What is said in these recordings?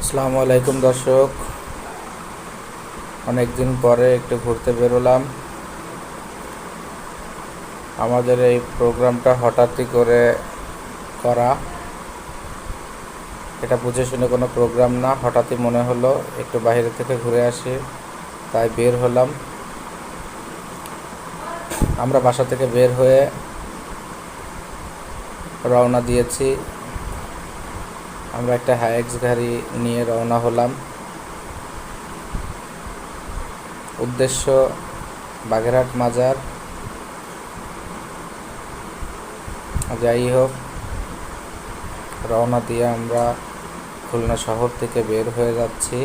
আসসালামু আলাইকুম দর্শক। অনেক দিন পরে একটু ঘুরতে বেরোলাম। আমাদের এই প্রোগ্রামটা হঠাৎই করে করা। এটা বুঝে শুনে কোনো প্রোগ্রাম না, হঠাৎই মনে হলো একটু বাইরে থেকে ঘুরে আসি, তাই বের হলাম। আমরা বাসা থেকে বের হয়ে রওনা দিয়েছি। আমরা একটা হাইএক্স গাড়ি নিয়ে রওনা হলাম। উদ্দেশ্য, বাগেরহাট মাজার। যাই হোক, রওনা দিয়ে আমরা খুলনা শহর থেকে বের হয়ে যাচ্ছি।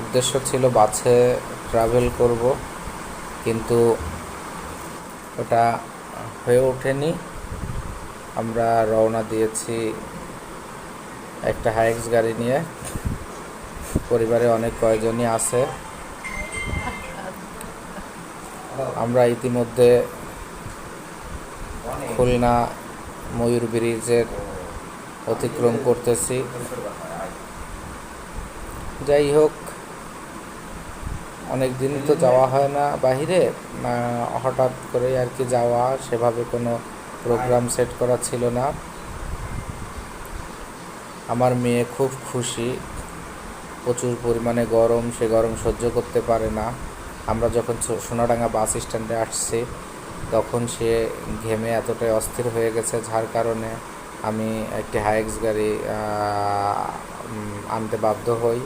উদ্দেশ্য ছিল বাসে ট্রাভেল করব, কিন্তু ওটা হয়ে ওঠেনি। আমরা রওনা দিয়েছি একটা হাইক্স গাড়ি নিয়ে। পরিবারে অনেক কয়জনই আছে। আমরা ইতিমধ্যে খুলনা ময়ূর ব্রিজের অতিক্রম করতেছি। যাই হোক অনেক দিন তো যাওয়া হয় না বাহিরে হঠাৎ করে আর কি যাওয়া, সেভাবে কোনো প্রোগ্রাম সেট করা ছিল না। আমার মেয়ে খুব খুশি। প্রচুর পরিমাণে গরম, সে গরম সহ্য করতে পারে না। আমরা যখন সোনাডাঙ্গা বাস স্ট্যান্ডে আসছি, তখন সে ঘেমে এতটাই অস্থির হয়ে গেছে, যার কারণে আমি একটি হাইক্স গাড়ি আনতে বাধ্য হই।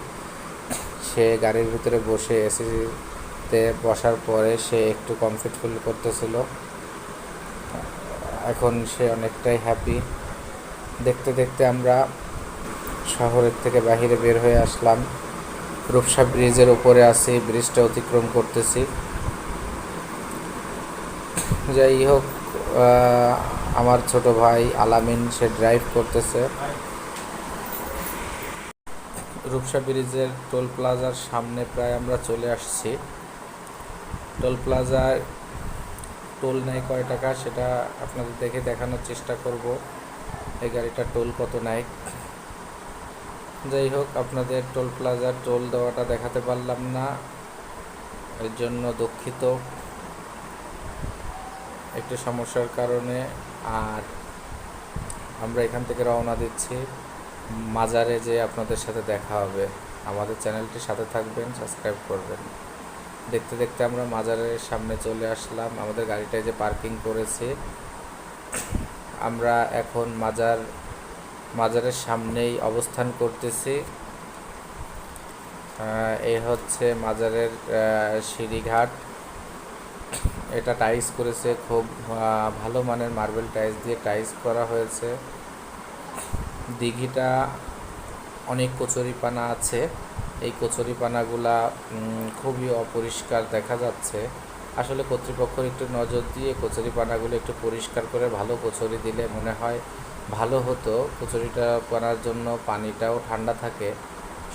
সে গাড়ির ভিতরে বসে এসিতে বসার পরে সে একটু কমফর্ট ফিল করতেছিল। এখন সে অনেকটাই হ্যাপি দেখতে দেখতে আমরা শহরের থেকে বাহিরে বের হয়ে আসলাম। রূপসা ব্রিজের উপরে আছি, ব্রিজটা অতিক্রম করতেছি। যাই হোক আমার ছোট ভাই আলামিন, সে ড্রাইভ করতেছে। রূপসা ব্রিজের টোল প্লাজার সামনে প্রায় আমরা চলে আসছি। টোল প্লাজার টোল নেয় কয় টাকা সেটা আপনাদের দেখে দেখানোর চেষ্টা করব। এই গাড়িটা টোল কত নেয়। যাই হোক, আপনাদের টোল প্লাজার টোল দেওয়াটা দেখাতে পারলাম না। এর জন্য দুঃখিত। একটু সমস্যার কারণে আর আমরা এখান থেকে রওনা দিচ্ছি। মাজারে যে আপনাদের সাথে দেখা হবে। আমাদের চ্যানেলটির সাথে থাকবেন, সাবস্ক্রাইব করবেন। দেখতে দেখতে আমরা মাজারের সামনে চলে আসলাম। আমাদের গাড়িটায় যে পার্কিং করেছি, আমরা এখন মাজার, মাজারের সামনেই অবস্থান করতেছি। এই হচ্ছে মাজারের সিঁড়িঘাট। এটা টাইস করেছে, খুব ভালো মানের মার্বেল টাইলস দিয়ে টাইস করা হয়েছে। দিঘিটা অনেক কচুরিপানা আছে। এই কচুরিপানাগুলা খুবই অপরিষ্কার দেখা যাচ্ছে। আসলে কর্তৃপক্ষের একটু নজর দিয়ে কচুরিপানাগুলো একটু পরিষ্কার করে ভালো কচুরি দিলে মনে হয় ভালো হতো। কচুরিটা পানার জন্য পানিটাও ঠান্ডা থাকে।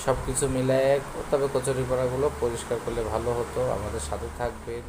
সব কিছু মিলায়ে তবে কচুরিপানাগুলো পরিষ্কার করলে ভালো হতো। আমাদের সাথে থাকবেন।